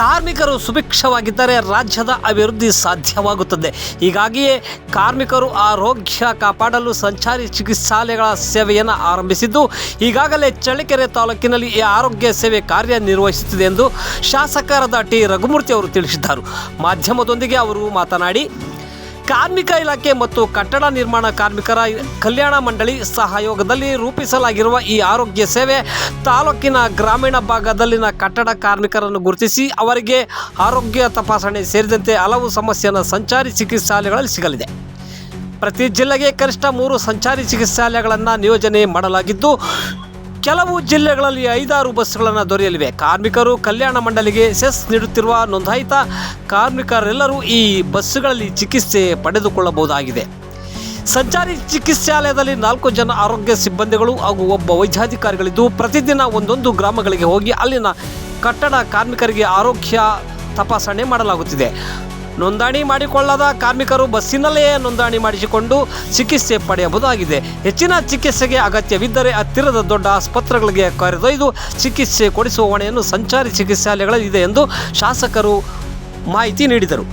ಕಾರ್ಮಿಕರು ಸುಭಿಕ್ಷವಾಗಿದ್ದರೆ ರಾಜ್ಯದ ಅಭಿವೃದ್ಧಿ ಸಾಧ್ಯವಾಗುತ್ತದೆ. ಹೀಗಾಗಿಯೇ ಕಾರ್ಮಿಕರು ಆರೋಗ್ಯ ಕಾಪಾಡಲು ಸಂಚಾರಿ ಚಿಕಿತ್ಸಾಲಯಗಳ ಸೇವೆಯನ್ನು ಆರಂಭಿಸಿದ್ದು, ಈಗಾಗಲೇ ಚಳ್ಳಕೆರೆ ತಾಲೂಕಿನಲ್ಲಿ ಈ ಆರೋಗ್ಯ ಸೇವೆ ಕಾರ್ಯನಿರ್ವಹಿಸುತ್ತಿದೆ ಎಂದು ಶಾಸಕರಾದ ಟಿ. ರಘುಮೂರ್ತಿ ಅವರು ತಿಳಿಸಿದ್ದಾರೆ. ಮಾಧ್ಯಮದೊಂದಿಗೆ ಅವರು ಮಾತನಾಡಿ ಕಾರ್ಮಿಕ ಇಲಾಖೆ ಮತ್ತು ಕಟ್ಟಡ ನಿರ್ಮಾಣ ಕಾರ್ಮಿಕರ ಕಲ್ಯಾಣ ಮಂಡಳಿ ಸಹಯೋಗದಲ್ಲಿ ರೂಪಿಸಲಾಗಿರುವ ಈ ಆರೋಗ್ಯ ಸೇವೆ ತಾಲೂಕಿನ ಗ್ರಾಮೀಣ ಭಾಗದಲ್ಲಿನ ಕಟ್ಟಡ ಕಾರ್ಮಿಕರನ್ನು ಗುರುತಿಸಿ ಅವರಿಗೆ ಆರೋಗ್ಯ ತಪಾಸಣೆ ಸೇರಿದಂತೆ ಹಲವು ಸಮಸ್ಯೆಯನ್ನು ಸಂಚಾರಿ ಚಿಕಿತ್ಸಾಲಯಗಳಲ್ಲಿ ಸಿಗಲಿದೆ. ಪ್ರತಿ ಜಿಲ್ಲೆಗೆ ಕನಿಷ್ಠ ಮೂರು ಸಂಚಾರಿ ಚಿಕಿತ್ಸಾಲಯಗಳನ್ನು ನಿಯೋಜನೆ ಮಾಡಲಾಗಿದ್ದು ಕೆಲವು ಜಿಲ್ಲೆಗಳಲ್ಲಿ ಐದಾರು ಬಸ್ಸುಗಳನ್ನು ದೊರೆಯಲಿವೆ. ಕಾರ್ಮಿಕರು ಕಲ್ಯಾಣ ಮಂಡಳಿಗೆ ಸೆಸ್ ನೀಡುತ್ತಿರುವ ನೋಂದಾಯಿತ ಕಾರ್ಮಿಕರೆಲ್ಲರೂ ಈ ಬಸ್ಸುಗಳಲ್ಲಿ ಚಿಕಿತ್ಸೆ ಪಡೆದುಕೊಳ್ಳಬಹುದಾಗಿದೆ. ಸಂಚಾರಿ ಚಿಕಿತ್ಸಾಲಯದಲ್ಲಿ ನಾಲ್ಕು ಜನ ಆರೋಗ್ಯ ಸಿಬ್ಬಂದಿಗಳು ಹಾಗೂ ಒಬ್ಬ ವೈದ್ಯಾಧಿಕಾರಿಗಳಿದ್ದು, ಪ್ರತಿದಿನ ಒಂದೊಂದು ಗ್ರಾಮಗಳಿಗೆ ಹೋಗಿ ಅಲ್ಲಿನ ಕಟ್ಟಡ ಕಾರ್ಮಿಕರಿಗೆ ಆರೋಗ್ಯ ತಪಾಸಣೆ ಮಾಡಲಾಗುತ್ತಿದೆ. ನೋಂದಣಿ ಮಾಡಿಕೊಳ್ಳದ ಕಾರ್ಮಿಕರು ಬಸ್ಸಿನಲ್ಲೇ ನೋಂದಣಿ ಮಾಡಿಸಿಕೊಂಡು ಚಿಕಿತ್ಸೆ ಪಡೆಯಬಹುದಾಗಿದೆ. ಹೆಚ್ಚಿನ ಚಿಕಿತ್ಸೆಗೆ ಅಗತ್ಯವಿದ್ದರೆ ಹತ್ತಿರದ ದೊಡ್ಡ ಆಸ್ಪತ್ರೆಗಳಿಗೆ ಕರೆದೊಯ್ದು ಚಿಕಿತ್ಸೆ ಕೊಡಿಸುವ ಹೊಣೆಯನ್ನು ಸಂಚಾರಿ ಚಿಕಿತ್ಸಾಲಯಗಳಲ್ಲಿದೆ ಎಂದು ಶಾಸಕರು ಮಾಹಿತಿ ನೀಡಿದರು.